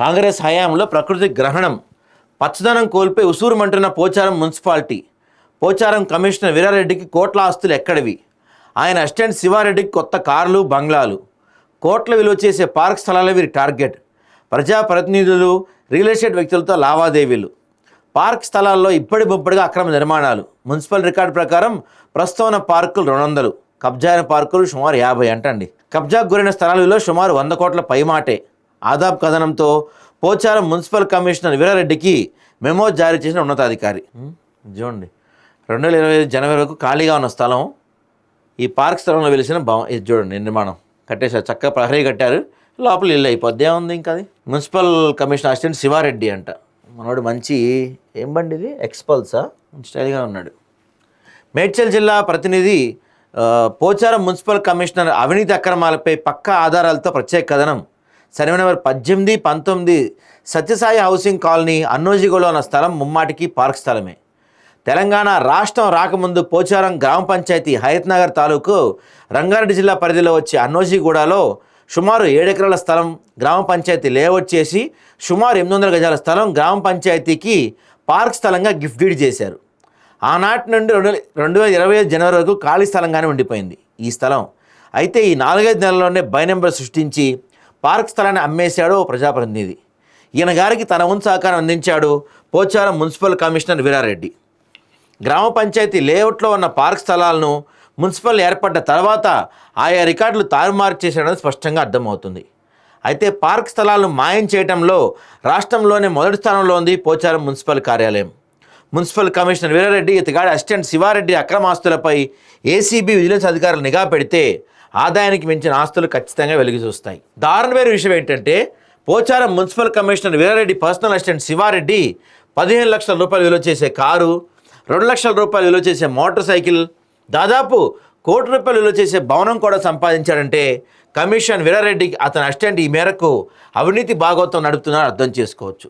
కాంగ్రెస్ హయాంలో ప్రకృతి గ్రహణం పచ్చదనం కోల్పోయి ఉసూరుమంటున్న పోచారం మున్సిపాలిటీ. పోచారం కమిషనర్ వీరారెడ్డికి కోట్ల ఆస్తులు ఎక్కడివి? ఆయన అసిస్టెంట్ శివారెడ్డికి కొత్త కార్లు బంగ్లాలు. కోట్ల విలువ చేసే పార్క్ స్థలాలే వీరి టార్గెట్. ప్రజాప్రతినిధులు రియల్ ఎస్టేట్ వ్యక్తులతో లావాదేవీలు. పార్క్ స్థలాల్లో ఇప్పటి ముప్పటిగా అక్రమ నిర్మాణాలు. మున్సిపల్ రికార్డు ప్రకారం ప్రస్తుతం ఉన్న పార్కులు రెండు వందలు కబ్జా అయిన పార్కులు సుమారు యాభై అంటండి. కబ్జాకు గురైన స్థలాల విలువ సుమారు వంద కోట్ల పైమాటే. ఆదాబ్ కథనంతో పోచారం మున్సిపల్ కమిషనర్ వీరారెడ్డికి మెమో జారీ చేసిన ఉన్నతాధికారి. చూడండి. రెండు వేల ఇరవై జనవరి వరకు ఖాళీగా ఉన్న స్థలం ఈ పార్క్ స్థలంలో వెలిసిన భవ ఇది చూడండి నిర్మాణం. కట్టేశారు. చక్కగా ప్రహరీ కట్టారు. లోపల ఇల్లు అయిపోద్ది. ఏముంది ఇంకా అది? మున్సిపల్ కమిషనర్ అసిస్టెంట్ శివారెడ్డి అంట. మనోడు మంచి ఏం బండి ఇది? ఎక్స్పల్సా స్టైల్గా ఉన్నాడు. మేడ్చల్ జిల్లా ప్రతినిధి పోచారం మున్సిపల్ కమిషనర్ అవినీతి అక్రమాలపై పక్కా ఆధారాలతో ప్రత్యేక కథనం. సర్వే నెంబర్ పద్దెనిమిది పంతొమ్మిది సత్యసాయి హౌసింగ్ కాలనీ అన్నోజిగోలో ఉన్న స్థలం ముమ్మాటికి పార్క్ స్థలమే. తెలంగాణ రాష్ట్రం రాకముందు పోచారం గ్రామ పంచాయతీ హయత్నగర్ తాలూకు రంగారెడ్డి జిల్లా పరిధిలో వచ్చే అన్నోజిగూడలో సుమారు ఏడెకరాల స్థలం గ్రామ పంచాయతీ లేఅవుట్ చేసి సుమారు ఎనిమిది వందల గజాల స్థలం గ్రామ పంచాయతీకి పార్క్ స్థలంగా గిఫ్ట్ డీడ్ చేశారు. ఆనాటి నుండి రెండు రెండు వేల ఇరవై ఐదు జనవరి వరకు ఖాళీ స్థలంగానే ఉండిపోయింది ఈ స్థలం. అయితే ఈ నాలుగైదు నెలల్లోనే బై నెంబర్ సృష్టించి పార్క్ స్థలాన్ని అమ్మేశాడు ఓ ప్రజాప్రతినిధి. ఈయన గారికి తన వంతు సహకారం అందించాడు పోచారం మున్సిపల్ కమిషనర్ వీరారెడ్డి. గ్రామ పంచాయతీ లేఅవుట్లో ఉన్న పార్క్ స్థలాలను మున్సిపల్ ఏర్పడ్డ తర్వాత ఆయా రికార్డులు తారుమారు చేశాడని స్పష్టంగా అర్థమవుతుంది. అయితే పార్క్ స్థలాలను మాయం చేయడంలో రాష్ట్రంలోనే మొదటి స్థానంలో ఉంది పోచారం మున్సిపల్ కార్యాలయం. మున్సిపల్ కమిషనర్ వీరారెడ్డి ఇతగాడి అసిస్టెంట్ శివారెడ్డి అక్రమ ఆస్తులపై ఏసీబీ విజిలెన్స్ అధికారులు నిఘా పెడితే ఆదాయానికి మించిన ఆస్తులు ఖచ్చితంగా వెలుగు చూస్తాయి. దారుణమైన విషయం ఏంటంటే Pocharam municipal commissioner Veerareddy personal assistant Shivareddy పదిహేను లక్షల రూపాయలు విలువ చేసే కారు రెండు లక్షల రూపాయలు విలువ చేసే మోటార్ సైకిల్ దాదాపు కోటి రూపాయలు విలువ చేసే భవనం కూడా సంపాదించాడంటే కమిషన్ వీరారెడ్డికి అతని అసిస్టెంట్ ఈ మేరకు అవినీతి భాగోత్వం నడుపుతున్నారని అర్థం చేసుకోవచ్చు.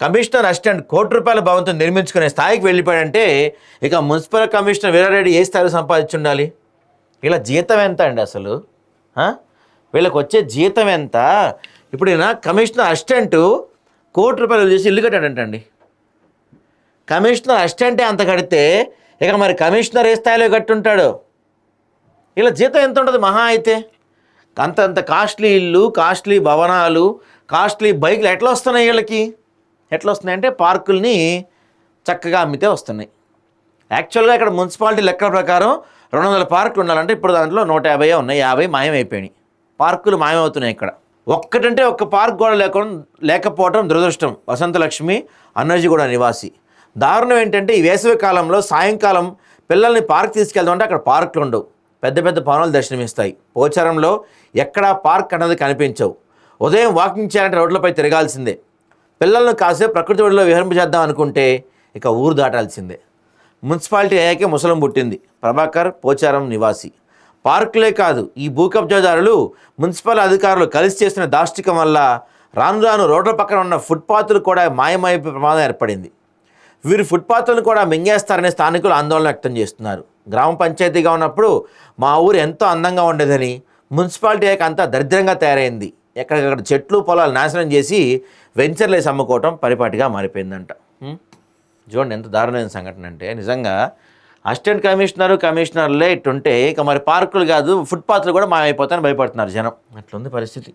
కమిషనర్ అసిస్టెంట్ కోటి రూపాయల భవంతం నిర్మించుకునే స్థాయికి వెళ్ళిపోయాడంటే ఇక మున్సిపల్ కమిషనర్ వీరారెడ్డి ఏ స్థాయిలో సంపాదించి ఉండాలి ఇలా జీతం ఎంత అండి అసలు? వీళ్ళకి వచ్చే జీతం ఎంత? ఇప్పుడు ఈయన కమిషనర్ అసిస్టెంట్ కోటి రూపాయలు చేసి ఇల్లు కట్టాడంటండి. కమిషనర్ అసిస్టెంటే అంత కడితే ఇక మరి కమిషనర్ ఏ స్థాయిలో కట్టుంటాడు? ఇలా జీతం ఎంత ఉంటుంది మహా అయితే? అంత అంత కాస్ట్లీ ఇల్లు కాస్ట్లీ భవనాలు కాస్ట్లీ బైక్లు ఎట్లా వస్తున్నాయి వీళ్ళకి? ఎట్లా వస్తున్నాయి అంటే పార్కుల్ని చక్కగా అమ్మితే వస్తున్నాయి. యాక్చువల్గా ఇక్కడ మున్సిపాలిటీ లెక్కల ప్రకారం రెండు వందల పార్కులు ఉండాలంటే ఇప్పుడు దాంట్లో నూట యాభై ఉన్నాయి. యాభై మాయమైపోయినాయి. పార్కులు మాయమవుతున్నాయి ఇక్కడ. ఒక్కటంటే ఒక్క పార్క్ కూడా లేకుండా లేకపోవడం దురదృష్టం. వసంతలక్ష్మి అన్నర్జీగూడ నివాసి. దారుణం ఏంటంటే ఈ వేసవి కాలంలో సాయంకాలం పిల్లల్ని పార్క్ తీసుకెళ్దామంటే అక్కడ పార్కులు ఉండవు. పెద్ద పెద్ద భవనాలు దర్శనమిస్తాయి. పోచారంలో ఎక్కడా పార్క్ అన్నది కనిపించవు. ఉదయం వాకింగ్ చేయాలంటే రోడ్లపై తిరగాల్సిందే. పిల్లలను కాసేపు ప్రకృతి ఒడిలో విహరింపజేద్దాం అనుకుంటే ఇక ఊరు దాటాల్సిందే. మున్సిపాలిటీ అయ్యాకే ముసలం పుట్టింది. ప్రభాకర్ పోచారం నివాసి. పార్కులే కాదు ఈ భూ కబ్జాదారులు మున్సిపల్ అధికారులు కలిసి చేసిన దాష్టికం వల్ల రాను రాను రోడ్ల పక్కన ఉన్న ఫుట్పాత్లు కూడా మాయమైపోయే ప్రమాదం ఏర్పడింది. వీరు ఫుట్పాత్లను కూడా మింగేస్తారని స్థానికులు ఆందోళన వ్యక్తం చేస్తున్నారు. గ్రామ పంచాయతీగా ఉన్నప్పుడు మా ఊరు ఎంతో అందంగా ఉండేదని మున్సిపాలిటీ అయ్యాక అంతా దరిద్రంగా తయారైంది. ఎక్కడికక్కడ చెట్లు పొలాలు నాశనం చేసి వెంచర్లేసి అమ్ముకోవటం పరిపాటిగా మారిపోయిందంట. చూడండి ఎంత దారుణమైన సంఘటన అంటే నిజంగా అసిస్టెంట్ కమిషనరు కమిషనర్లే ఇట్టుంటే ఇక మరి పార్కులు కాదు ఫుట్పాత్లు కూడా మాయమైపోతాయని భయపడుతున్నారు జనం. అట్లుంది పరిస్థితి.